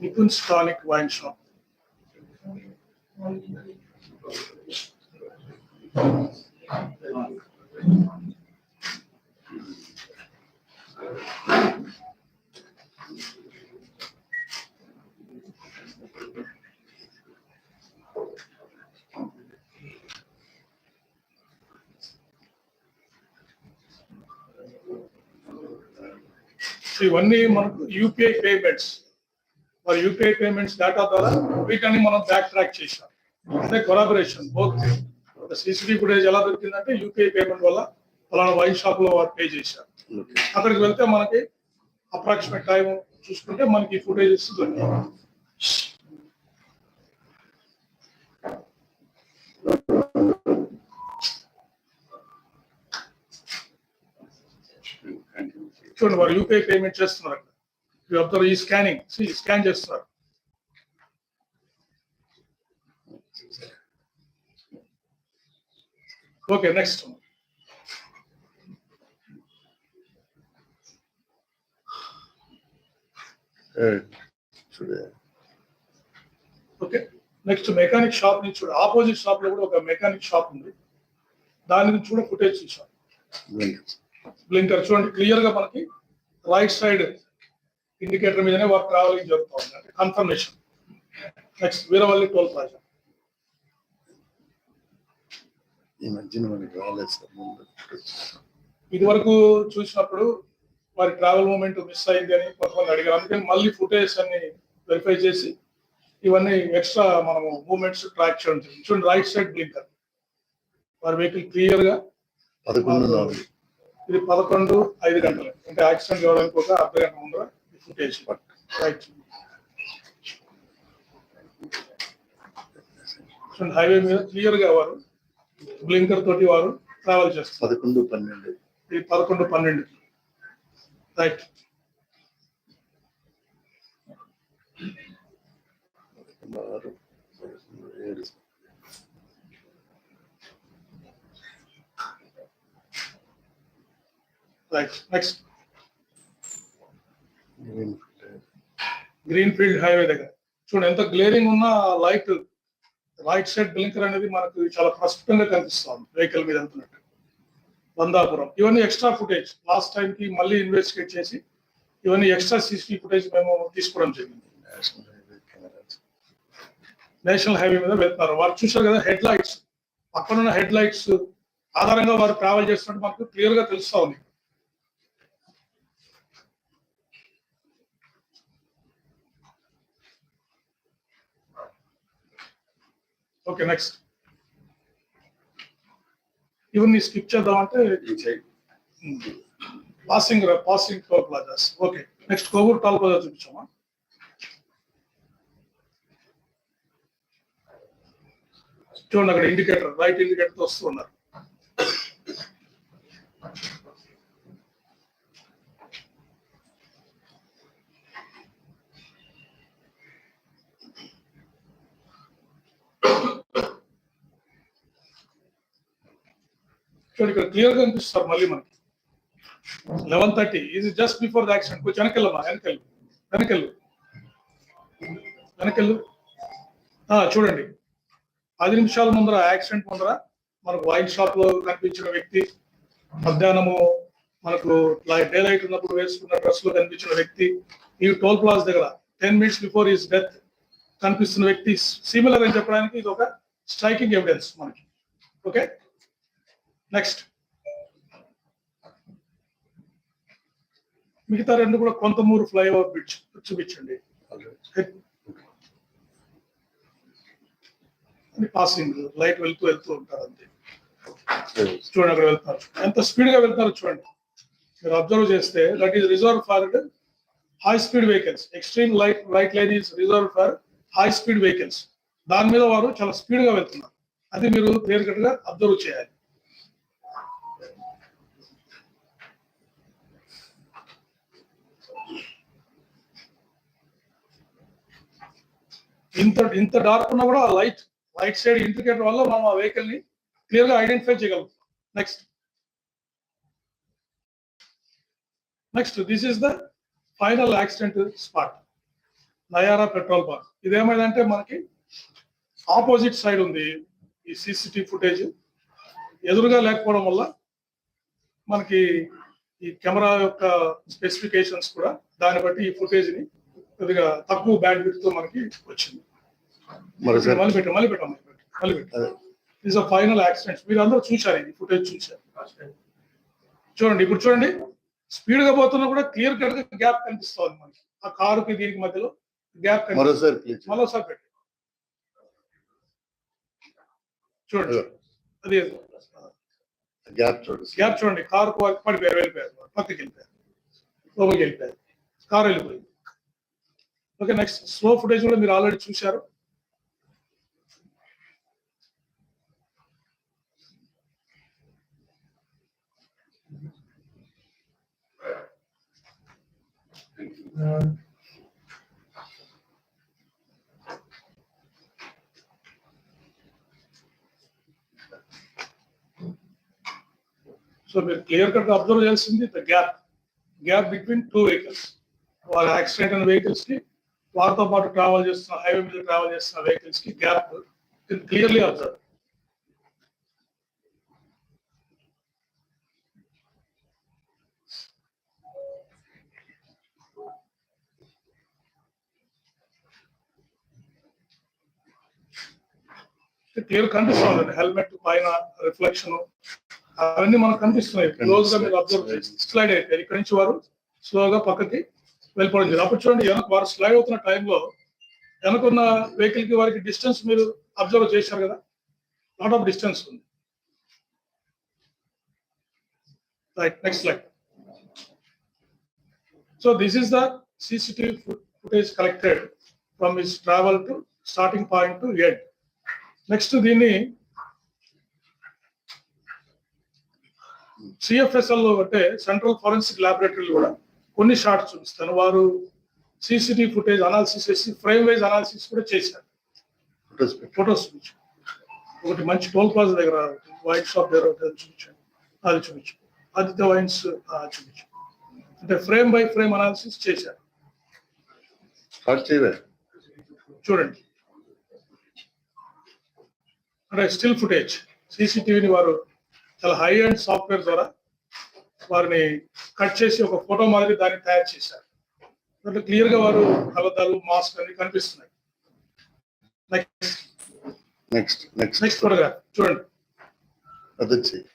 Nikun's Tonic Wine Shop. So ఇవన్నీ మనకు UPI payments మరి యూపీఐ పేమెంట్స్ డేటా ద్వారా వీటన్ని మనం బ్యాక్ ట్రాక్ చేసాం అంటే కొలాబరేషన్ బోత్ సీసీటీ ఫుటేజ్ ఎలా దొరికిందంటే యూపీఐ పేమెంట్ వల్ల ఫలానా వైన్ షాప్లో వారు పే చేశారు. అక్కడికి వెళ్తే మనకి అప్రాక్సిమేట్ టైం చూసుకుంటే మనకి ఫుటేజెస్ దొరికాయి. చూడండి వారు యూపీఐ పేమెంట్ చేస్తున్నారు. అబ్జర్వ్ ఈ స్కానింగ్ స్కాన్ చేస్తున్నారు okay next okay next mechanic shop నుంచి చూడ. ఆపోజిట్ షాప్లో కూడా ఒక మెకానిక్ షాప్ ఉంది. దాని నుంచి కూడా ఫుటేజ్ చూసాం బ్లింకర్ చూడండి క్లియర్గా మనకి రైట్ సైడ్ ఇండికేటర్ మీదనే వారు ట్రావెలింగ్ జరుగుతూ ఉంది అంటే confirmation next Veeravalli toll plaza ఈ మధ్యన మనకి రాలేదు సార్ ముందు ఇది వరకు చూసినప్పుడు వారి ట్రావెల్ మూమెంట్ మిస్ అయింది అని కొంతమంది అడిగారు. అందుకని మళ్ళీ ఫుటేజ్ అన్ని వెరిఫై చేసి ఇవన్నీ ఎక్స్ట్రా మనము మూమెంట్స్ ట్రాక్ చేయడం జరిగింది. చూడండి రైట్ సైడ్ బ్లింకర్ వారి వెహికల్ క్లియర్గా పదకొండు ఇది పదకొండు ఐదు గంటలు. అంటే యాక్సిడెంట్ కావడానికి ఒక అర్ధ గంట ముందర ఫుటేజ్ రైట్ చూడండి హైవే మీద క్లియర్గా వారు బ్లింకర్ తోటి వారు ట్రావెల్ చేస్తారు. పదకొండు పన్నెండు. ఇది పదకొండు పన్నెండు. Right right next green field. Highway దగ్గర. చూడండి ఎంత గ్లేరింగ్ ఉన్న లైట్ రైట్ సైడ్ బ్లింకర్ అనేది మనకు చాలా ప్రస్ఫుటంగా కనిపిస్తుంది వెహికల్ మీద వెళ్తున్నట్టు. వందాపురం ఇవన్నీ ఎక్స్ట్రా ఫుటేజ్ లాస్ట్ టైం కి మళ్ళీ ఇన్వెస్టిగేట్ చేసి ఇవన్నీ ఎక్స్ట్రా సీసీ ఫుటేజ్ మేము తీసుకోవడం జరిగింది. నేషనల్ హైవే నేషనల్ హైవే మీద వెళ్తున్నారు. వారు చూసారు కదా హెడ్ లైట్స్ పక్కనున్న హెడ్ లైట్స్ ఆధారంగా వారు ట్రావెల్ చేస్తున్నట్టు మనకు క్లియర్గా తెలుస్తా ఉంది ఓకే నెక్స్ట్ ఇవన్నీ స్కిప్ చేద్దామంటే passing passing toll plazas okay next Kovur toll plaza చూపించామా? చూడండి అక్కడ ఇండికేటర్ రైట్ ఇండికేటర్తో వస్తూ ఉన్నారు చూడండి ఇక్కడ క్లియర్గా కనిపిస్తారు మళ్ళీ మనకి. లెవెన్ థర్టీ ఇది జస్ట్ బిఫోర్ ద యాక్సిడెంట్ కొంచెం వెనకెళ్ళమ్మా వెనకెళ్ళు. వెనకెళ్ళు. వెనకెళ్ళు. ఆ, చూడండి. పది నిమిషాల ముందర యాక్సిడెంట్ ముందర మనకు వైన్ షాప్లో కనిపించిన వ్యక్తి మధ్యాహ్నము మనకు డే లైట్ ఉన్నప్పుడు వేసుకున్న డ్రెస్లో కనిపించిన వ్యక్తి ఈ టోల్ ప్లాజ్ దగ్గర ten minutes before his death కనిపిస్తున్న వ్యక్తి సిమిలర్ అని చెప్పడానికి ఇది ఒక స్ట్రైకింగ్ ఎవిడెన్స్ మనకి. ఓకే నెక్స్ట్ మిగతా రెండు కూడా కొంతమూరు ఫ్లైఓవర్ బ్రిడ్జ్ చూపించండి. పాసింగ్ లైట్ వెళ్తూ వెళ్తూ ఉంటారు అంతే. చూడండి అక్కడ వెళ్తారు. ఎంత స్పీడ్గా వెళ్తారో చూడండి. మీరు అబ్జర్వ్ చేస్తే that is reserve for high speed vehicles extreme light right line is reserve for high speed vehicles దాని మీద వారు చాలా స్పీడ్గా వెళ్తున్నారు. అది మీరు క్లియర్ కట్గా అబ్జర్వ్ చేయాలి. ఇంత ఇంత డార్క్ ఉన్నా కూడా లైట్ రైట్ సైడ్ ఇండికేటర్ వల్ల మనం ఆ వెహికల్ని క్లియర్గా ఐడెంటిఫై చేయగలుగుతాం next next this is the final accident spot Nayara petrol bunk ఇదేమైందంటే మనకి ఆపోజిట్ సైడ్ ఉంది ఈ సీసీటీవీ ఫుటేజ్ ఎదురుగా లేకపోవడం వల్ల మనకి ఈ కెమెరా యొక్క స్పెసిఫికేషన్స్ కూడా దాన్ని బట్టి ఈ ఫుటేజ్ని కొద్దిగా తక్కువ బ్యాండ్ విత్తో మనకి వచ్చింది. మరోసారి మళ్ళీ పెట్టాం మళ్ళీ పెట్టాం మళ్ళీ పెట్టాం మళ్ళీ పెట్టాం. అదే. ఇస్ ఫైనల్ యాక్సిడెంట్ మీరు అందరూ చూశారు ఇది ఫుటేజ్ చూశారు. చూడండి ఇప్పుడు చూడండి. స్పీడ్గా పోతున్నా కూడా క్లియర్ కట్గా గ్యాప్ కనిపిస్తుంది మనకి. ఆ కారుకి దీనికి మధ్యలో గ్యాప్ మరోసారి మరోసారి పెట్టి. చూడండి. అది. గ్యాప్ చూడు గ్యాప్ చూడండి. కారు పడిపోయారు వెళ్ళిపోయారు. పక్కకి వెళ్ళిపోయారు. లోపలికి వెళ్ళిపోయారు. కారు వెళ్ళిపోయింది. ఓకే నెక్స్ట్ స్లో ఫుటేజ్ కూడా మీరు ఆల్రెడీ చూశారు. సో మీరు క్లియర్ కట్ అబ్జర్వ్ చేయాల్సింది the gap gap between two vehicles వాళ్ళ యాక్సిడెంట్ అయిన వెహికల్స్కి వారితో పాటు ట్రావెల్ చేస్తున్న హైవే మీద ట్రావెల్ చేస్తున్న వెహికల్స్కి గ్యాప్ క్లియర్లీ అబ్జర్వ్ క్లియర్ కనిపిస్తుంది. హెల్మెట్ పైన రిఫ్లెక్షన్. అవన్నీ మనకు కనిపిస్తున్నాయి. క్లోజ్గా మీరు అబ్జర్వ్ చేసి స్లైడ్ అయిపోయారు ఇక్కడ నుంచి వారు స్లోగా పక్కకి వెళ్ళిపోవడం జరిగింది. అప్పుడు చూడండి వెనక వారు స్లైడ్ అవుతున్న టైంలో వెనకున్న వెహికల్కి వారికి డిస్టెన్స్ మీరు అబ్జర్వ్ చేశారు కదా? లాట్ ఆఫ్ డిస్టెన్స్ ఉంది. Right next slide so this is the CCTV footage collected from his travel to starting point to end next దీన్ని సిఎఫ్ఎస్ఎల్లో అంటే సెంట్రల్ ఫోరెన్సిక్ ల్యాబొరేటరీలు కూడా కొన్ని షార్ట్స్ చూపిస్తాను. వారు సీసీటీవీ ఫుటేజ్ అనాలిసిస్ చేసి ఫ్రేమ్ వైజ్ అనాలిసిస్ కూడా చేశారు. ఫోటోస్ ఒకటి మంచి టోల్ ప్లాజా దగ్గర వైట్ షాప్ దగ్గర అది చూపించాను అది చూపించు ఆదిత్య వైన్స్ చూపించు అంటే ఫ్రేమ్ బై ఫ్రేమ్ అనాలిసిస్ చేశారు. చూడండి. అంటే స్టిల్ ఫుటేజ్ సీసీటీవీని వారు చాలా హై అండ్ సాఫ్ట్వేర్ ద్వారా వారిని కట్ చేసి ఒక ఫోటో మాదిరి దాన్ని తయారు చేశారు. అంటే క్లియర్గా వారు కలదాలు మాస్క్ అన్ని కనిపిస్తున్నాయి. Next next next next photograph చూడండి. అది చెయ్యి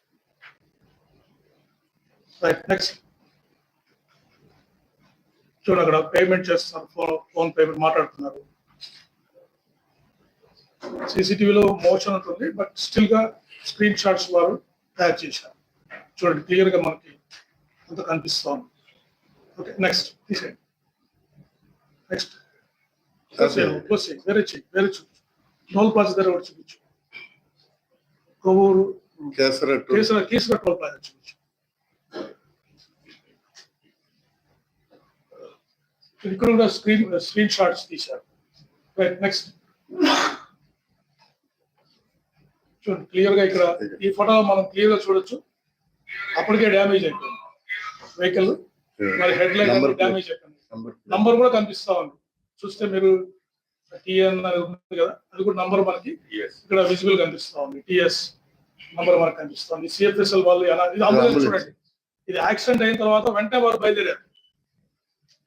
రైట్ నెక్స్ట్ చూడండి అక్కడ పేమెంట్ చేస్తున్నారు ఫోన్ ఫోన్ పేమెంట్ మాట్లాడుతున్నారు. సీసీటీవీలో మోషన్ ఉంటుంది బట్ స్టిల్గా స్క్రీన్ షాట్స్ వారు తయారు చేశారు. చూడండి క్లియర్గా మనకి అంత కనిపిస్తోంది ఓకే నెక్స్ట్ తీసేయండి. నెక్స్ట్ క్లోజ్ చేయి వేరే చెయ్యి వేరే చూపించు టోల్ ప్లాజా దగ్గర ఒకటి చూపించు. కొవ్వూరు కేసుల టోల్ ప్లాజా చూపించు. ఇక్కడ కూడా స్క్రీన్ స్క్రీన్ షాట్స్ తీశారు. రైట్ నెక్స్ట్ చూడండి క్లియర్గా ఇక్కడ ఈ ఫోటో మనం క్లియర్గా చూడొచ్చు. అప్పటికే డ్యామేజ్ అయిపోయింది. వెహికల్ మరి హెడ్ లైట్. డ్యామేజ్ అయిపోయింది. నంబర్ కూడా కనిపిస్తా ఉంది. చూస్తే మీరు టిఎన్ ఉంది కదా అది కూడా నంబర్ మనకి ఇక్కడ విజిబుల్ కనిపిస్తా ఉంది. టిఎస్ నంబర్ మనకు కనిపిస్తుంది సిఎఫ్ఎస్ఎల్ వాళ్ళు ఎలా ఇది అంబులెన్స్. చూడండి. ఇది యాక్సిడెంట్ అయిన తర్వాత వెంటనే వారు బయలుదేరారు.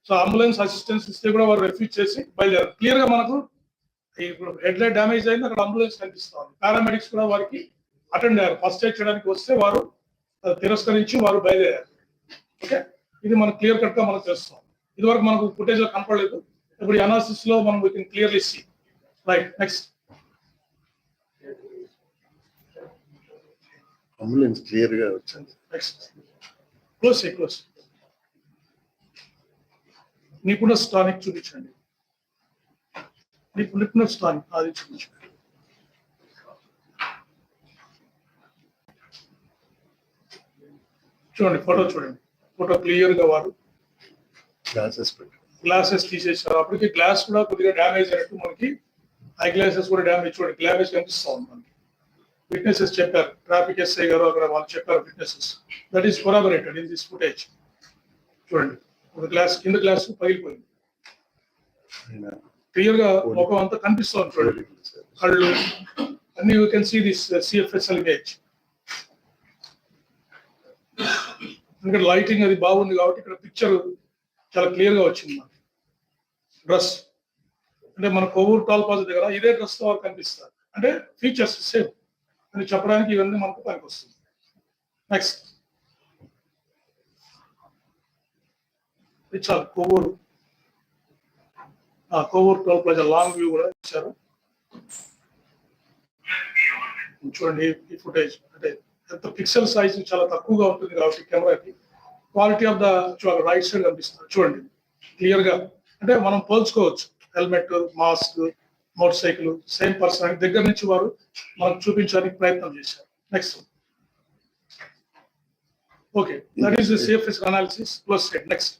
సో అంబులెన్స్ అసిస్టెన్స్ ఇస్తే కూడా వారు రెఫ్యూజ్ చేసి బయలుదేరారు. క్లియర్గా మనకు ఇప్పుడు హెడ్ లైట్ డ్యామేజ్ అయింది అక్కడ అంబులెన్స్ కనిపిస్తా ఉంది. పారామెడిక్స్ కూడా వారికి అటెండ్ అయ్యారు. ఫస్ట్ ఎయిడ్ చేయడానికి వస్తే వారు తిరస్కరించి వారు బయలుదేరారు. ఓకే ఇది మనకు క్లియర్ కట్గా మనకు తెలుస్తాం ఇది వరకు మనకు ఫుటేజ్లో కనపడలేదు. ఇప్పుడు అనాలిసిస్లో మనం we can clearly see right next ambulance క్లియర్గా వచ్చింది. నెక్స్ట్ క్లోజ్ క్లోజ్ నీకున్న స్టానిక్ చూపించండి. చూపించండి చూడండి ఫోటో చూడండి. ఫోటో క్లియర్గా వారు గ్లాసెస్ గ్లాసెస్ తీసేసారు. అప్పటికి గ్లాస్ కూడా కొద్దిగా డ్యామేజ్ అయినట్టు మనకి ఐ గ్లాసెస్ కూడా డ్యామేజ్ చూడండి డ్యామేజ్ కనిపిస్తా ఉంది మనకి. విట్నెసెస్ చెప్పారు. ట్రాఫిక్ ఎస్ఐ గారు అక్కడ వాళ్ళు చెప్పారు witnesses that is corroborated in this footage చూడండి. ఒక గ్లాస్ కింద గ్లాస్ పగిలిపోయింది. క్లియర్గా ముఖం అంతా కనిపిస్తుంది చూడండి కళ్ళు అన్ని you can see this CFSL image ఎందుకంటే లైటింగ్ అది బాగుంది కాబట్టి ఇక్కడ పిక్చర్ చాలా క్లియర్గా వచ్చింది మనకి డ్రెస్ అంటే మన కొవ్వూరు టాల్పాజ్ దగ్గర ఇదే డ్రెస్తో కనిపిస్తారు. అంటే ఫీచర్స్ సేమ్ అని చెప్పడానికి ఇవన్నీ మనకు పనికి వస్తుంది నెక్స్ట్ చాలు కొవ్వూరు. ఆ Kovvuru toll plaza long view కూడా ఇచ్చారు. చూడండి ఈ ఫుటేజ్ అంటే ఎంత పిక్సెల్ సైజ్ చాలా తక్కువగా ఉంటుంది కాబట్టి కెమెరాకి. Quality of the right side కనిపిస్తుంది. చూడండి క్లియర్గా. అంటే మనం పోల్చుకోవచ్చు. Helmet mask motorcycle same person దగ్గర నుంచి వారు మనకు చూపించడానికి ప్రయత్నం చేశారు. Next okay that is the safest analysis plus next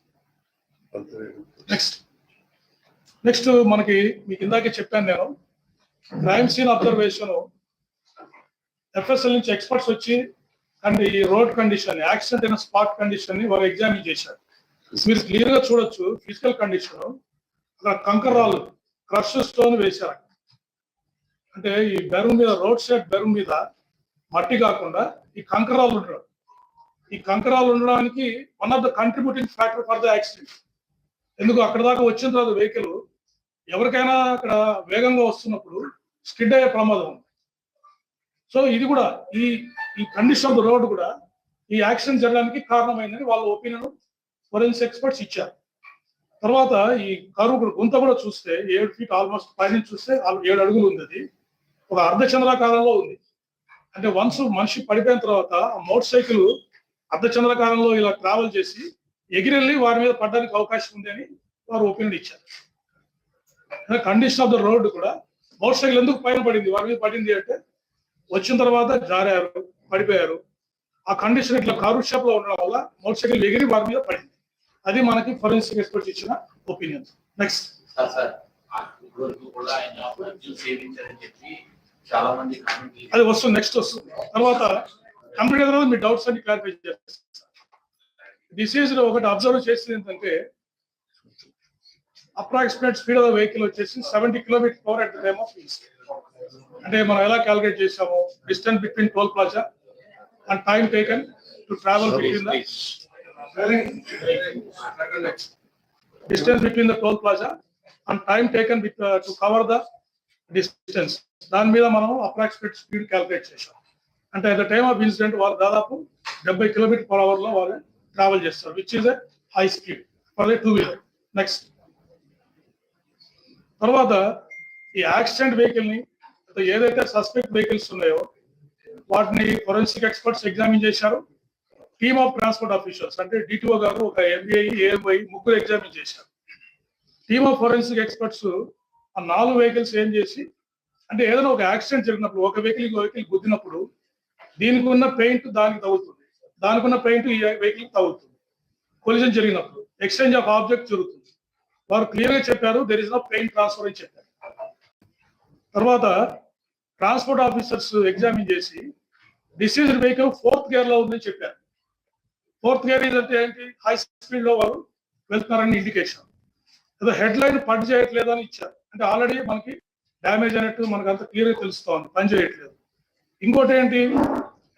next next మనకి మీకు ఇందాకే చెప్పాను నేను క్రైమ్ సీన్ అబ్జర్వేషన్ ఎఫ్ఎస్ఎల్ నుంచి ఎక్స్పర్ట్స్ వచ్చి అండ్ ఈ రోడ్ కండిషన్ యాక్సిడెంట్ అయిన స్పాట్ కండిషన్ని వారు ఎగ్జామిన్ చేశారు. మీరు క్లియర్గా చూడొచ్చు ఫిజికల్ కండిషన్ అక్కడ కంకరాలు క్రష్ స్టోన్ వేశారు అంటే ఈ బెరువు మీద రోడ్ సైడ్ బెరువు మీద మట్టి కాకుండా ఈ కంకరాలు ఉండడం. ఈ కంకరాలు ఉండడానికి one of the contributing factor for the accident ఎందుకు? అక్కడ దాకా వచ్చిన తర్వాత వెహికల్ ఎవరికైనా అక్కడ వేగంగా వస్తున్నప్పుడు స్కిడ్ అయ్యే ప్రమాదం ఉంది. సో ఇది కూడా ఈ ఈ కండిషన్ ఆఫ్ ద రోడ్ కూడా ఈ యాక్సిడెంట్ జరగడానికి కారణమైందని వాళ్ళ ఒపీనియన్ ఫోరెన్సిక్ ఎక్స్పర్ట్స్ ఇచ్చారు. తర్వాత ఈ కరువు గుంత కూడా చూస్తే ఏడు ఫీట్ ఆల్మోస్ట్ పైనుంచి చూస్తే ఏడు అడుగులు ఉంది అది. ఒక అర్ధ చంద్రాకారంలో ఉంది. అంటే వన్స్ మనిషి పడిపోయిన తర్వాత ఆ మోటార్ సైకిల్ అర్ధ చంద్రాకారంలో ఇలా ట్రావెల్ చేసి ఎగిరెళ్ళి వారి మీద పడడానికి అవకాశం ఉంది అని వారు ఒపీనియన్ ఇచ్చారు. కండిషన్ ఆఫ్ ద రోడ్ కూడా మోటార్ సైకిల్ ఎందుకు పైన పడింది? వారి మీద పడింది అంటే వచ్చిన తర్వాత జారారు పడిపోయారు. ఆ కండిషన్ ఇట్లా కారు షాప్లో ఉండడం వల్ల మోటార్ సైకిల్ ఎగిరి వారి మీద పడింది. అది మనకి ఫోరెన్సిక్ ఎక్స్పర్ట్ ఇచ్చిన ఒపీనియన్ నెక్స్ట్ అది వస్తుంది నెక్స్ట్ వస్తుంది. తర్వాత కంప్లీట్ అయిన తర్వాత మీ డౌట్స్ అన్ని క్లారిఫై చేస్తారు డిసీజ్లో ఒకటి అబ్జర్వ్ చేసింది ఏంటంటే అప్రాక్సిమేట్ స్పీడ్ ఆఫ్ వెహికల్ వచ్చేసి seventy kilometre per hour at the time of అంటే మనం ఎలా క్యాలిక్యులేట్ చేసాము distance between toll plaza and time taken to travel between the between the toll plaza and time taken with, uh, to cover the distance. దాని మీద మనం approximate speed calculate చేసాం అంటే at the time of incident వాళ్ళు దాదాపు డెబ్బై kilometre per అవర్లో వాళ్ళు ట్రావెల్ చేస్తారు which is a high speed for two wheeler next తర్వాత ఈ యాక్సిడెంట్ వెహికల్ని ఏదైతే సస్పెక్ట్ వెహికల్స్ ఉన్నాయో వాటిని ఫోరెన్సిక్ ఎక్స్పర్ట్స్ ఎగ్జామిన్ చేశారు. టీమ్ ఆఫ్ ట్రాన్స్పోర్ట్ ఆఫీసర్స్ అంటే డిటిఓ గారు ఒక ఎంబీఐ ఏఎంఐ ముగ్గురు ఎగ్జామిన్ చేశారు. టీమ్ ఆఫ్ ఫోరెన్సిక్ ఎక్స్పర్ట్స్ ఆ నాలుగు వెహికల్స్ ఏం చేసి అంటే ఏదైనా ఒక యాక్సిడెంట్ జరిగినప్పుడు ఒక వెహికల్ ఇంకో వెహికల్ గుద్దినప్పుడు దీనికి ఉన్న పెయింట్ దానికి తగ్గుతుంది దానికి ఉన్న పెయింట్ ఈ వెహికల్ తగ్గుతుంది కొలిజన్ జరిగినప్పుడు ఎక్స్చేంజ్ ఆఫ్ ఆబ్జెక్ట్ జరుగుతుంది వారు క్లియర్గా చెప్పారు there is no paint transfer అని చెప్పారు. తర్వాత ట్రాన్స్పోర్ట్ ఆఫీసర్స్ ఎగ్జామిన్ చేసి డిసీజ్ వెహికల్ ఫోర్త్ గేర్లో ఉందని చెప్పారు. ఫోర్త్ గేర్ అంటే ఏంటి? హై స్పీడ్లో వారు వెళ్తున్నారని ఇండికేషన్ ఏదో హెడ్ లైన్ పని చేయట్లేదు అని ఇచ్చారు. అంటే ఆల్రెడీ మనకి డ్యామేజ్ అయినట్టు మనకు అంత క్లియర్గా తెలుస్తోంది పని చేయట్లేదు. ఇంకోటి ఏంటి?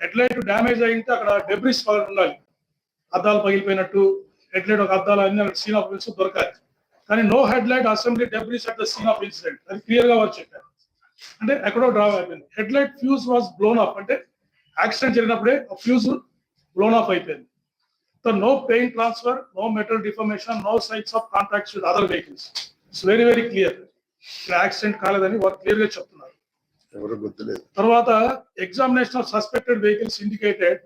హెడ్ లైట్ డ్యామేజ్ అయింటే అక్కడ డెబ్రిస్ ఉండాలి. అద్దాలు పగిలిపోయినట్టు హెడ్ లైట్ ఒక అద్దాలు అన్ని సీన్ ఆఫ్ దొరకాలి. కానీ no headlight assembly debris at the scene of incident అది క్లియర్గా వారు చెప్పారు. అంటే ఎక్కడో డ్రా అయిపోయింది. Headlight fuse was blown off అంటే యాక్సిడెంట్ జరిగినప్పుడే ఫ్యూజ్ బ్లోన్ ఆఫ్ అయిపోయింది. So no paint transfer no metal deformation no signs of contacts with other vehicles it's very very clear accident కాలేదని వారు క్లియర్గా చెప్తున్నారు. తర్వాత examination of suspected vehicles indicated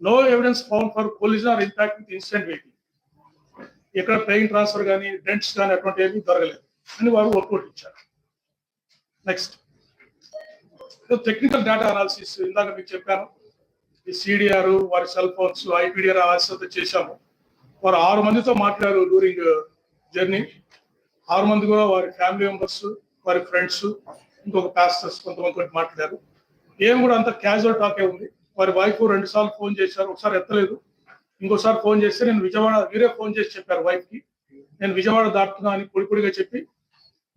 no evidence found for collision or impact with incident vehicle ఇక్కడ ట్రైన్ transfer కానీ dents కానీ అటువంటి ఏమీ దొరకలేదు. అని వారు రిపోర్ట్ ఇచ్చారు. నెక్స్ట్ టెక్నికల్ డేటా అనాలిసిస్ ఇందాక మీకు చెప్పాను. ఈ సిడిఆర్ వారి సెల్ ఫోన్స్ ఐపీడిఆర్ అనాలిసిస్ చేశాము. వారు ఆరు మందితో మాట్లాడారు డ్యూరింగ్ జర్నీ ఆరు మంది కూడా వారి ఫ్యామిలీ మెంబర్స్ వారి ఫ్రెండ్స్ ఇంకొక పాస్టర్స్ కొంతమంది మాట్లాడారు. ఏం కూడా అంత క్యాజువల్ టాకే ఉంది. వారి వైఫ్ రెండు సార్లు ఫోన్ చేశారు. ఒకసారి ఎత్తలేదు. ఇంకోసారి ఫోన్ చేస్తే నేను విజయవాడ వీరే ఫోన్ చేసి చెప్పారు వైఫ్కి నేను విజయవాడ దాటుతున్నా అని పొడి పొడిగా చెప్పి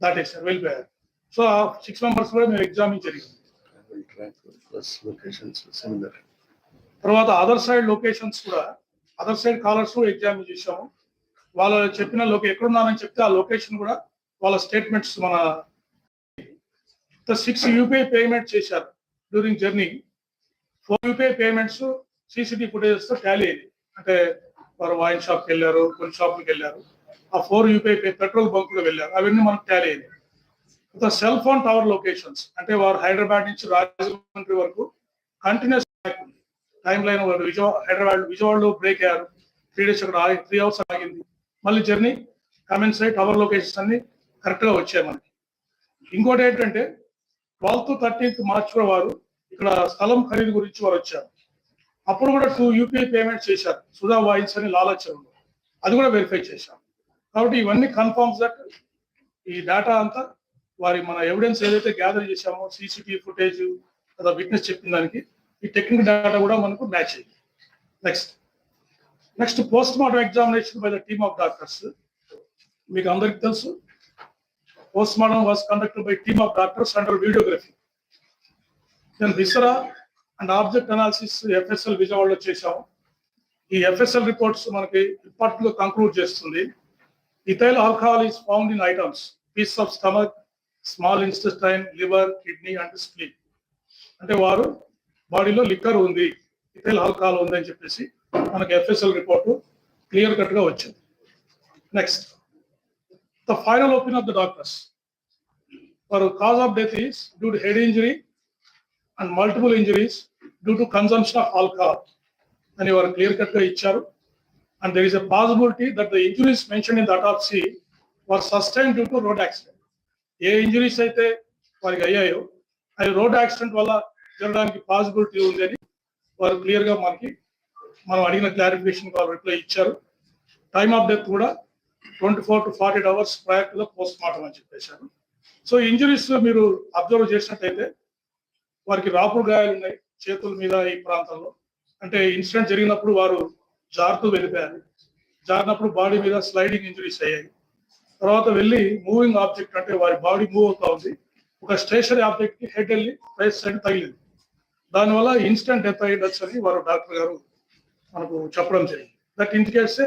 దాటేశారు వెళ్ళిపోయారు. సో ఆ సిక్స్ మెంబర్స్ కూడా మేము ఎగ్జామిన్ జరిగింది ప్లస్ లొకేషన్స్ తర్వాత అదర్ సైడ్ లొకేషన్స్ కూడా అదర్ సైడ్ కాలర్స్ ఎగ్జామిన్ చేశాము వాళ్ళు చెప్పిన లోకే ఎక్కడున్నారని చెప్తే ఆ లొకేషన్ కూడా వాళ్ళ స్టేట్మెంట్స్ మన సిక్స్ యూపీఐ పేమెంట్ చేశారు during journey four UPI payments CCT ఫుటేజెస్తో tally అయింది. అంటే వారు వైన్ షాప్కి వెళ్ళారు కొన్ని షాపులకు వెళ్ళారు. ఆ ఫోర్ యూపీఐ పెట్రోల్ బంక్ వెళ్ళారు. అవన్నీ మనకు టాలీ అయింది సెల్ ఫోన్ టవర్ లొకేషన్స్ అంటే వారు హైదరాబాద్ నుంచి రాజమండ్రి వరకు కంటిన్యూస్ టైం లైన్ వాళ్ళు విజయవాడ హైదరాబాద్ విజయవాడలో బ్రేక్ అయ్యారు. త్రీ డేస్ అక్కడ ఆగి త్రీ అవర్స్ ఆగింది. మళ్ళీ జర్నీ కమెంట్స్ అయ్యి టవర్ లొకేషన్స్ అన్ని కరెక్ట్గా వచ్చాయి మనకి. ఇంకోటి ఏంటంటే ట్వెల్త్ థర్టీన్త్ మార్చ్ కూడా వారు ఇక్కడ స్థలం ఖరీదు గురించి వారు వచ్చారు. అప్పుడు కూడా టూ యూపీఐ పేమెంట్స్ చేశారు. సుధా వాయిన్స్ అని లాలాచరంలో అది కూడా వెరిఫై చేశాం. కాబట్టి ఇవన్నీ కన్ఫర్మ్స్ దట్ ఈ డేటా అంతా వారి మన ఎవిడెన్స్ ఏదైతే గ్యాదర్ చేశామో సీసీటీవీ ఫుటేజ్ లేదా విట్నెస్ చెప్పిన దానికి ఈ టెక్నికల్ డేటా కూడా మనకు మ్యాచ్ అయ్యింది. Next next post mortem examination by the team of doctors మీకు అందరికి తెలుసు. Post mortem was conducted by team of doctors under videography then viscera and object analysis FSL విజయవాడలో చేశాము ఈ ఎఫ్ఎస్ఎల్ రిపోర్ట్స్ మనకి ఇప్పట్లో కంక్లూడ్ చేస్తుంది. Ethyl alcohol is found in items piece of stomach small intestine liver kidney and spleen అంటే వారు బాడీలో liquor ఉంది ఇథైల్ ఆల్కహాల్ ఉంది అని చెప్పేసి మనకి ఎఫ్ఎస్ఎల్ రిపోర్ట్ క్లియర్ కట్గా వచ్చింది. Next the final opinion of the doctors for cause of death is due to head injury and multiple injuries due to consumption of alcohol అని వారు క్లియర్ కట్గా ఇచ్చారు. And there is a possibility that the injuries mention in the autopsy were sustain due to road accident A injuries అయితే వారికి అయ్యాయో అది road accident వల్ల జరగడానికి పాసిబిలిటీ ఉంది అని వారు క్లియర్గా మనకి మనం అడిగిన క్లారిఫికేషన్ వారు రిప్లై ఇచ్చారు. టైమ్ ఆఫ్ డెత్ కూడా twenty four to forty eight hours prior to the post mortem అని చెప్పేశారు. సో ఇంజరీస్ మీరు అబ్జర్వ్ చేసినట్టయితే వారికి రాపుడు గాయాలు ఉన్నాయి చేతుల మీద ఈ ప్రాంతంలో. అంటే ఇన్సిడెంట్ జరిగినప్పుడు వారు జారుతూ వెళ్ళిపోయారు. జారినప్పుడు బాడీ మీద స్లైడింగ్ ఇంజరీస్ అయ్యాయి. తర్వాత వెళ్ళి మూవింగ్ ఆబ్జెక్ట్ అంటే వారి బాడీ మూవ్ అవుతా ఉంది. ఒక స్టేషనరీ ఆబ్జెక్ట్కి హెడ్ వెళ్ళి ప్రైస్ సైడ్ తగిలింది. దానివల్ల ఇన్స్టెంట్ డెత్ అయ్యిండొచ్చు అని వారు డాక్టర్ గారు మనకు చెప్పడం జరిగింది. That indicates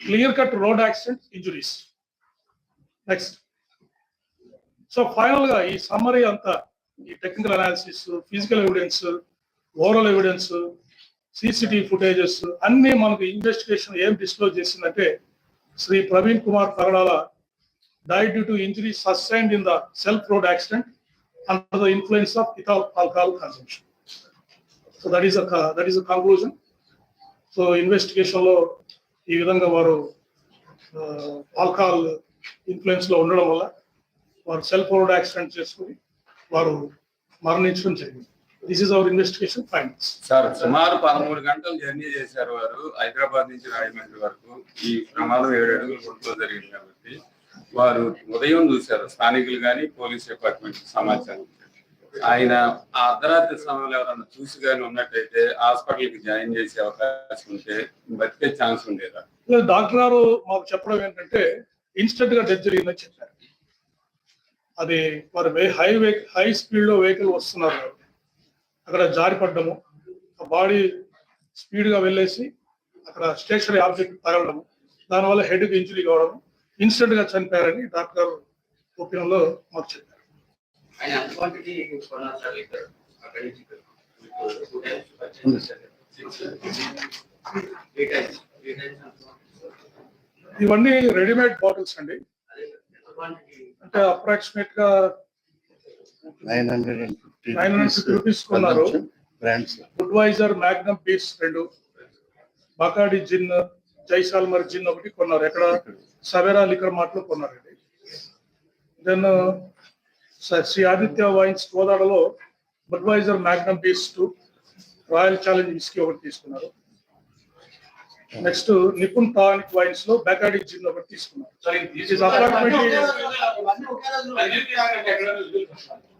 clear cut road accident injuries next so ఫైనల్గా ఈ సమ్మరీ అంతా ఈ technical analysis physical evidence oral evidence CCTV footages అన్ని మనకు ఇన్వెస్టిగేషన్ ఏం డిస్క్లోజ్ చేసిందంటే Shri Praveen Kumar Tagadala died due to injury sustained in the self road accident under the influence of ethyl alcohol consumption so that is that is a conclusion so ఇన్వెస్టిగేషన్లో ఈ విధంగా వారు alcohol ఇన్ఫ్లుయెన్స్లో ఉండడం వల్ల వారు self road accident చేసుకుని వారు మరణించడం జరిగింది. This is our investigation findings sir సుమారు పదమూడు గంటలు జర్నీ చేశారు వారు హైదరాబాద్ నుంచి రాజమండ్రి వరకు. ఈ ప్రమాదం ఏడు అడుగుల గుంటలో జరిగింది కాబట్టి వారు ఉదయం చూశారు. స్థానికులు కానీ పోలీస్ డిపార్ట్మెంట్ సమాచారం ఆయన ఆ అర్ధరాత్రి సమయంలో ఎవరైనా చూసి కానీ ఉన్నట్టయితే హాస్పిటల్కి జాయిన్ చేసే అవకాశం ఉంటే బతికే ఛాన్స్ ఉండేదా? డాక్టర్ గారు మాకు చెప్పడం ఏంటంటే ఇన్స్టెంట్గా డెత్ జరిగిందని చెప్పారు. అది వారు హై హై స్పీడ్లో వెహికల్ వస్తున్నారు. అక్కడ జారి పడ్డము. బాడీ స్పీడ్గా వెళ్ళేసి అక్కడ స్టేషనరీ ఆబ్జెక్ట్ తగలడము. దానివల్ల హెడ్కి ఇంజరీ కావడం ఇన్స్టెంట్గా చనిపోయారని డాక్టర్ గారు ఒపీనియన్లో మాకు చెప్పారు? ఇవన్నీ రెడీమేడ్ బాటిల్స్ అండి? అంటే అప్రాక్సిమేట్గా nine hundred and fifty 950 rupees కొన్నారు. బ్రాండ్స్ బుడ్వైజర్ మ్యాగ్నమ్ బీర్స్ రెండు బకాడి జిన్ జైసాల్మర్ జిన్ ఒకటి కొన్నారు. ఎక్కడ? సవేరా లిక్కర్ మార్ట్లో కొన్నారండి then Shri Aditya wines కోదాడలో Budweiser Magnum beers two Royal Challenge whisky ఒకటి తీసుకున్నారు. నెక్స్ట్ నిపుణ్ టానిక్ వైన్స్లో బకాడి జిన్ ఒకటి తీసుకున్నారు?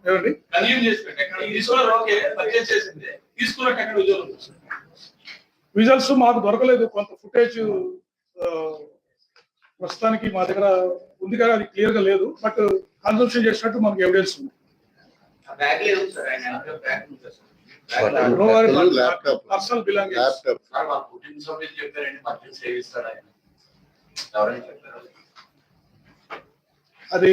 ఏమండి? విజువల్స్ మాకు దొరకలేదు. కొంత ఫుటేజ్ ప్రస్తుతానికి మా దగ్గర ఉంది కానీ అది క్లియర్గా లేదు. బట్ కన్సంప్షన్ చేసినట్టు మనకు ఎవిడెన్స్ ఉంది. అది